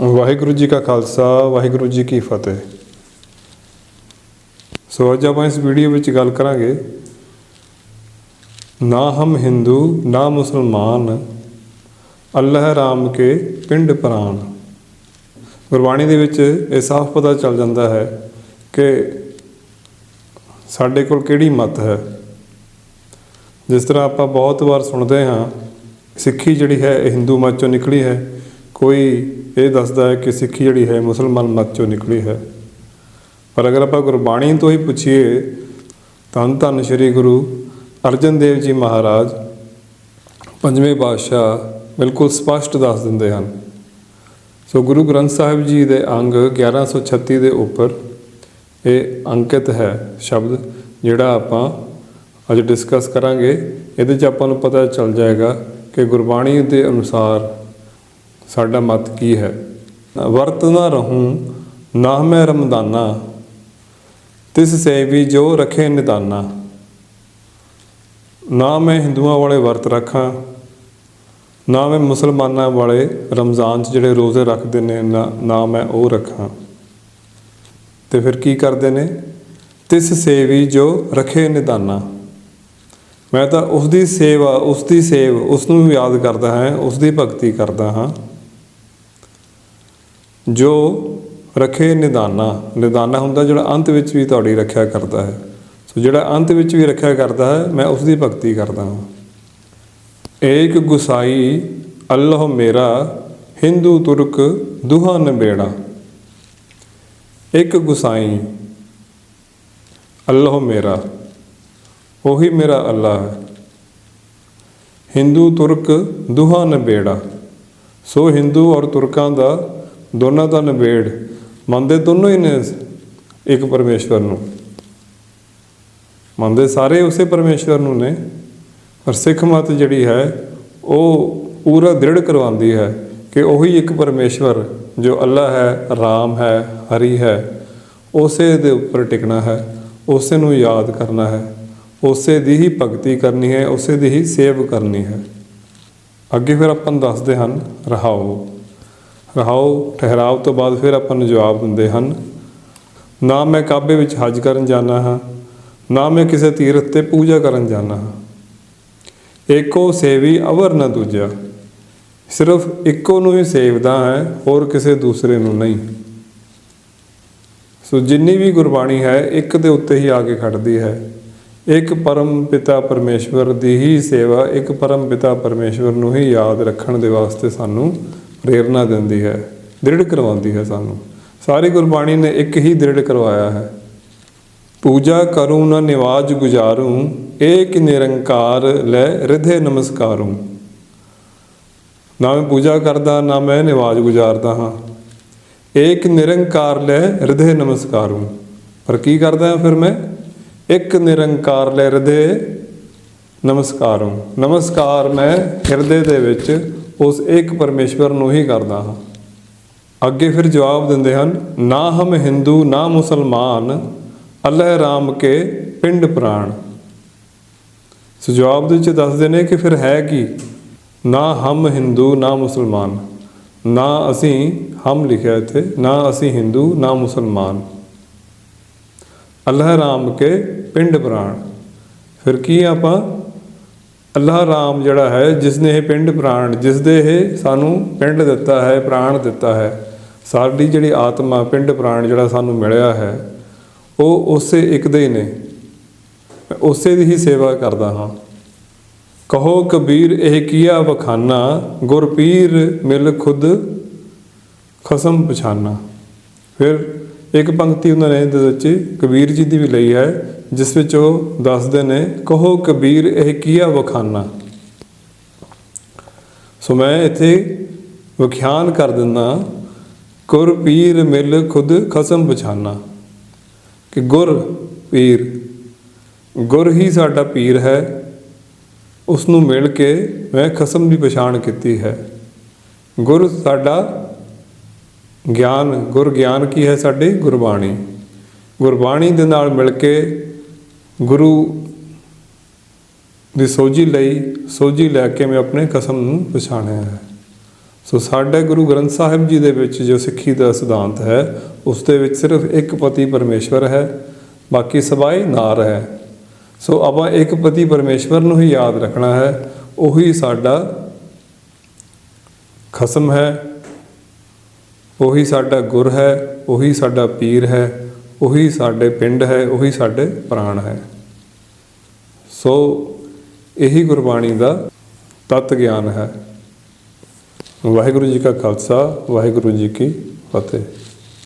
ਵਾਹਿਗੁਰੂ ਜੀ ਕਾ ਖਾਲਸਾ, ਵਾਹਿਗੁਰੂ ਜੀ ਕੀ ਫਤਿਹ। ਸੋ ਅੱਜ ਆਪਾਂ ਇਸ ਵੀਡੀਓ ਵਿੱਚ ਗੱਲ ਕਰਾਂਗੇ, ਨਾ ਹਮ ਹਿੰਦੂ, ਨਾ ਮੁਸਲਮਾਨ, ਅੱਲਾਹ ਰਾਮ ਕੇ ਪਿੰਡ ਪ੍ਰਾਨ ਗੁਰਬਾਣੀ ਦੇ ਵਿੱਚ ਇਹ ਸਾਫ਼ ਪਤਾ ਚੱਲ ਜਾਂਦਾ ਹੈ ਕਿ ਸਾਡੇ ਕੋਲ ਕਿਹੜੀ ਮਤ ਹੈ। ਜਿਸ ਤਰ੍ਹਾਂ ਆਪਾਂ ਬਹੁਤ ਵਾਰ ਸੁਣਦੇ ਹਾਂ, ਸਿੱਖੀ ਜਿਹੜੀ ਹੈ, ਇਹ ਹਿੰਦੂ ਮਤ ਚੋਂ ਨਿਕਲੀ ਹੈ। ਕੋਈ ਇਹ ਦੱਸਦਾ ਹੈ ਕਿ ਸਿੱਖੀ ਜਿਹੜੀ ਹੈ ਮੁਸਲਮਾਨ ਮਤ ਚੋਂ ਨਿਕਲੀ ਹੈ। ਪਰ ਅਗਰ ਆਪਾਂ ਗੁਰਬਾਣੀ ਤੋਂ ਹੀ ਪੁੱਛੀਏ, ਧੰਨ ਧੰਨ ਸ੍ਰੀ ਗੁਰੂ ਅਰਜਨ ਦੇਵ ਜੀ ਮਹਾਰਾਜ, ਪੰਜਵੇਂ ਪਾਤਸ਼ਾਹ ਬਿਲਕੁਲ ਸਪਸ਼ਟ ਦੱਸ ਦਿੰਦੇ ਹਨ। ਸੋ ਗੁਰੂ ਗ੍ਰੰਥ ਸਾਹਿਬ ਜੀ ਦੇ ਅੰਗ 1136 ਦੇ ਉੱਪਰ ਇਹ ਅੰਕਿਤ ਹੈ ਸ਼ਬਦ ਜਿਹੜਾ ਆਪਾਂ ਅੱਜ ਡਿਸਕਸ ਕਰਾਂਗੇ। ਇਹਦੇ 'ਚ ਆਪਾਂ ਨੂੰ ਪਤਾ ਚੱਲ ਜਾਏਗਾ ਕਿ ਗੁਰਬਾਣੀ ਦੇ ਅਨੁਸਾਰ ਸਾਡਾ ਮਤ ਕੀ ਹੈ? ਵਰਤ ਨਾ ਰਹੂੰ, ਨਾ ਮੈਂ ਰਮਦਾਨਾ। ਤਿਸ ਸੇਵੀ ਜੋ ਰਖੇ ਨਿਦਾਨਾ। ਨਾ ਮੈਂ ਹਿੰਦੂਆਂ ਵਾਲੇ ਵਰਤ ਰੱਖਾਂ, ਨਾ ਮੈਂ ਮੁਸਲਮਾਨਾਂ ਵਾਲੇ ਰਮਜ਼ਾਨ 'ਚ ਜਿਹੜੇ ਰੋਜ਼ੇ ਰੱਖਦੇ ਨੇ, ਨਾ ਨਾ ਮੈਂ ਉਹ ਰੱਖਾਂ। ਤੇ ਫਿਰ ਕੀ ਕਰਦੇ ਨੇ? ਤਿਸ ਸੇਵੀ ਜੋ ਰਖੇ ਨਿਦਾਨਾ। ਮੈਂ ਤਾਂ ਉਸ ਦੀ ਸੇਵਾ ਉਸ ਦੀ ਸੇਵ ਉਸ ਨੂੰ ਯਾਦ ਕਰਦਾ ਹਾਂ ਉਸ ਦੀ ਭਗਤੀ ਕਰਦਾ ਹਾਂ। ਜੋ ਰਖੇ ਨਿਦਾਨਾ ਨਿਦਾਨਾ ਹੁੰਦਾ ਜਿਹੜਾ ਅੰਤ ਵਿੱਚ ਵੀ ਤੁਹਾਡੀ ਰੱਖਿਆ ਕਰਦਾ ਹੈ। ਸੋ ਜਿਹੜਾ ਅੰਤ ਵਿੱਚ ਵੀ ਰੱਖਿਆ ਕਰਦਾ ਹੈ, ਮੈਂ ਉਸ ਦੀ ਭਗਤੀ ਕਰਦਾ ਹਾਂ। ਏਕ ਗੁਸਾਈ ਅੱਲਾਹ ਮੇਰਾ, ਹਿੰਦੂ ਤੁਰਕ ਦੁਹਾ ਨਬੇੜਾ। ਇੱਕ ਗੁਸਾਈ, ਅੱਲਾਹ ਮੇਰਾ, ਉਹੀ ਮੇਰਾ ਅੱਲਾ ਹੈ। ਹਿੰਦੂ ਤੁਰਕ ਦੁਹਾ ਨਬੇੜਾ। ਸੋ ਹਿੰਦੂ ਔਰ ਤੁਰਕਾਂ ਦਾ ਦੋਨਾਂ ਦਾ ਨਿਬੇੜ ਮੰਨਦੇ ਦੋਨੋਂ ਹੀ ਨੇ ਇੱਕ ਪਰਮੇਸ਼ਵਰ ਨੂੰ। ਮੰਨਦੇ ਸਾਰੇ ਉਸੇ ਪਰਮੇਸ਼ਵਰ ਨੂੰ ਨੇ, ਪਰ ਸਿੱਖ ਮਤ ਜਿਹੜੀ ਹੈ, ਉਹ ਪੂਰਾ ਦ੍ਰਿੜ ਕਰਵਾਉਂਦੀ ਹੈ ਕਿ ਉਹੀ ਇੱਕ ਪਰਮੇਸ਼ਵਰ ਜੋ ਅੱਲਾ ਹੈ, ਰਾਮ ਹੈ, ਹਰੀ ਹੈ, ਉਸੇ ਦੇ ਉੱਪਰ ਟਿਕਣਾ ਹੈ, ਉਸੇ ਨੂੰ ਯਾਦ ਕਰਨਾ ਹੈ, ਉਸੇ ਦੀ ਹੀ ਭਗਤੀ ਕਰਨੀ ਹੈ, ਉਸੇ ਦੀ ਹੀ ਸੇਵ ਕਰਨੀ ਹੈ। ਅੱਗੇ ਫਿਰ ਆਪਾਂ ਨੂੰ ਦੱਸਦੇ ਹਨ, ਰਹਾਓ। ਰਹਾਓ ਠਹਿਰਾਵ ਤੋਂ ਬਾਅਦ ਫਿਰ ਆਪਾਂ ਨੂੰ ਜਵਾਬ ਦਿੰਦੇ ਹਨ, ਨਾ ਮੈਂ ਕਾਬੇ ਵਿੱਚ ਹਜ ਕਰਨ ਜਾਣਾ ਹਾਂ, ਨਾ ਮੈਂ ਕਿਸੇ ਤੀਰਥ ਤੇ ਪੂਜਾ ਕਰਨ ਜਾਣਾ ਹਾਂ। ਏਕੋ ਸੇਵੀ ਅਵਰ ਨਾ ਦੂਜਾ, ਸਿਰਫ ਇੱਕੋ ਨੂੰ ਹੀ ਸੇਵਦਾ ਹੈ, ਹੋਰ ਕਿਸੇ ਦੂਸਰੇ ਨੂੰ ਨਹੀਂ। ਸੋ ਜਿੰਨੀ ਵੀ ਗੁਰਬਾਣੀ ਹੈ, ਇੱਕ ਦੇ ਉੱਤੇ ਹੀ ਆ ਕੇ ਖੜਦੀ ਹੈ। ਇੱਕ ਪਰਮ ਪਿਤਾ ਪਰਮੇਸ਼ਵਰ ਦੀ ਹੀ ਸੇਵਾ, ਇੱਕ ਪਰਮ ਪਿਤਾ ਪਰਮੇਸ਼ਵਰ ਨੂੰ ਹੀ ਯਾਦ ਰੱਖਣ ਦੇ ਵਾਸਤੇ ਸਾਨੂੰ ਪ੍ਰੇਰਣਾ ਦਿੰਦੀ ਹੈ ਦ੍ਰਿੜ ਕਰਵਾਉਂਦੀ ਹੈ ਸਾਨੂੰ। ਸਾਰੀ ਗੁਰਬਾਣੀ ਨੇ ਇੱਕ ਹੀ ਦ੍ਰਿੜ ਕਰਵਾਇਆ ਹੈ। ਪੂਜਾ ਕਰੂੰ ਨਾ ਨਿਵਾਜ ਗੁਜ਼ਾਰੂੰ, ਏਕ ਨਿਰੰਕਾਰ ਲੈ ਰਿਧੇ ਨਮਸਕਾਰੂੰ। ਨਾ ਮੈਂ ਪੂਜਾ ਕਰਦਾ, ਨਾ ਮੈਂ ਨਿਵਾਜ ਗੁਜ਼ਾਰਦਾ ਹਾਂ। ਏਕ ਨਿਰੰਕਾਰ ਲੈ ਹਿਰਦੇ ਨਮਸਕਾਰੂ। ਪਰ ਕੀ ਕਰਦਾ ਹਾਂ ਫਿਰ ਮੈਂ? ਇੱਕ ਨਿਰੰਕਾਰ ਲੈ ਹਿਰਦੇ ਨਮਸਕਾਰੂ। ਨਮਸਕਾਰ ਮੈਂ ਹਿਰਦੇ ਦੇ ਵਿੱਚ ਉਸ ਏਕ ਪਰਮੇਸ਼ਵਰ ਨੂੰ ਹੀ ਕਰਦਾ ਹਾਂ। ਅੱਗੇ ਫਿਰ ਜਵਾਬ ਦਿੰਦੇ ਹਨ, ਨਾ ਹਮ ਹਿੰਦੂ, ਨਾ ਮੁਸਲਮਾਨ, ਅੱਲਾਹ ਰਾਮ ਕੇ ਪਿੰਡ ਪ੍ਰਾਣ। ਸੋ ਜਵਾਬ ਦੇ ਵਿੱਚ ਦੱਸਦੇ ਨੇ ਕਿ ਫਿਰ ਹੈ ਕੀ? ਨਾ ਹਮ ਹਿੰਦੂ, ਨਾ ਮੁਸਲਮਾਨ। ਨਾ ਅਸੀਂ ਹਮ ਲਿਖਿਆ ਇੱਥੇ, ਨਾ ਅਸੀਂ ਹਿੰਦੂ, ਨਾ ਮੁਸਲਮਾਨ। ਅੱਲਾਹ ਰਾਮ ਕੇ ਪਿੰਡ ਪ੍ਰਾਣ। ਫਿਰ ਕੀ ਆਪਾਂ? ਅੱਲਾਹ ਰਾਮ ਜਿਹੜਾ ਹੈ ਜਿਸ ਨੇ ਇਹ ਪਿੰਡ ਪ੍ਰਾਣ ਜਿਸ ਦੇ ਇਹ ਸਾਨੂੰ ਪਿੰਡ ਦਿੱਤਾ ਹੈ, ਪ੍ਰਾਣ ਦਿੱਤਾ ਹੈ, ਸਾਡੀ ਜਿਹੜੀ ਆਤਮਾ ਪਿੰਡ ਪ੍ਰਾਣ ਜਿਹੜਾ ਸਾਨੂੰ ਮਿਲਿਆ ਹੈ, ਉਹ ਉਸੇ ਇੱਕ ਦੇ ਹੀ ਨੇ। ਮੈਂ ਉਸੇ ਦੀ ਹੀ ਸੇਵਾ ਕਰਦਾ ਹਾਂ। ਕਹੋ ਕਬੀਰ, ਇਹ ਕੀਆ ਵਖਾਨਾ, ਗੁਰਪੀਰ ਮਿਲ ਖੁਦ ਖਸਮ ਪਛਾਨਾ। ਫਿਰ ਇੱਕ ਪੰਕਤੀ ਉਹਨਾਂ ਨੇ ਇਹਦੇ ਵਿੱਚ ਕਬੀਰ ਜੀ ਦੀ ਵੀ ਲਈ ਹੈ, ਜਿਸ ਵਿੱਚ ਉਹ ਦੱਸਦੇ ਨੇ, ਕਹੋ ਕਬੀਰ, ਇਹ ਕੀਆ ਵਖਾਨਾ? ਸੋ ਮੈਂ ਇੱਥੇ ਵਿਖਿਆਨ ਕਰ ਦਿੰਦਾ, ਗੁਰ ਪੀਰ ਮਿਲ ਖੁਦ ਖਸਮ ਪਛਾਨਾ। ਕਿ ਗੁਰ ਪੀਰ, ਗੁਰ ਹੀ ਸਾਡਾ ਪੀਰ ਹੈ ਉਸ ਨੂੰ ਮਿਲ ਕੇ ਮੈਂ ਖਸਮ ਦੀ ਪਛਾਣ ਕੀਤੀ ਹੈ। ਗੁਰ ਸਾਡਾ ਗਿਆਨ, ਗੁਰ ਗਿਆਨ ਕੀ ਹੈ ਸਾਡੇ? ਗੁਰਬਾਣੀ। ਗੁਰਬਾਣੀ ਦੇ ਨਾਲ ਮਿਲ ਕੇ ਗੁਰੂ ਦੀ ਸੋਝੀ ਲਈ, ਸੋਝੀ ਲੈ ਕੇ ਮੈਂ ਆਪਣੇ ਕਸਮ ਨੂੰ ਪਛਾਣਿਆ ਹੈ। ਸੋ ਸਾਡੇ ਗੁਰੂ ਗ੍ਰੰਥ ਸਾਹਿਬ ਜੀ ਦੇ ਵਿੱਚ ਜੋ ਸਿੱਖੀ ਦਾ ਸਿਧਾਂਤ ਹੈ, ਉਸ ਦੇ ਵਿੱਚ ਸਿਰਫ ਇੱਕ ਪਤੀ ਪਰਮੇਸ਼ਵਰ ਹੈ, ਬਾਕੀ ਸਬਾਈ ਨਾਰ ਹੈ। ਸੋ ਆਪਾਂ ਇੱਕ ਪਤੀ ਪਰਮੇਸ਼ਵਰ ਨੂੰ ਹੀ ਯਾਦ ਰੱਖਣਾ ਹੈ, ਉਹੀ ਸਾਡਾ ਖਸਮ ਹੈ। ਉਹੀ ਸਾਡਾ ਗੁਰ ਹੈ, ਉਹੀ ਸਾਡਾ ਪੀਰ ਹੈ, ਉਹੀ ਸਾਡੇ ਪਿੰਡ ਹੈ, ਉਹੀ ਸਾਡੇ ਪ੍ਰਾਣ ਹੈ। ਸੋ ਇਹੀ ਗੁਰਬਾਣੀ ਦਾ ਤਤ ਗਿਆਨ ਹੈ। ਵਾਹਿਗੁਰੂ ਜੀ ਕਾ ਖਾਲਸਾ, ਵਾਹਿਗੁਰੂ ਜੀ ਕੀ ਫਤਿਹ।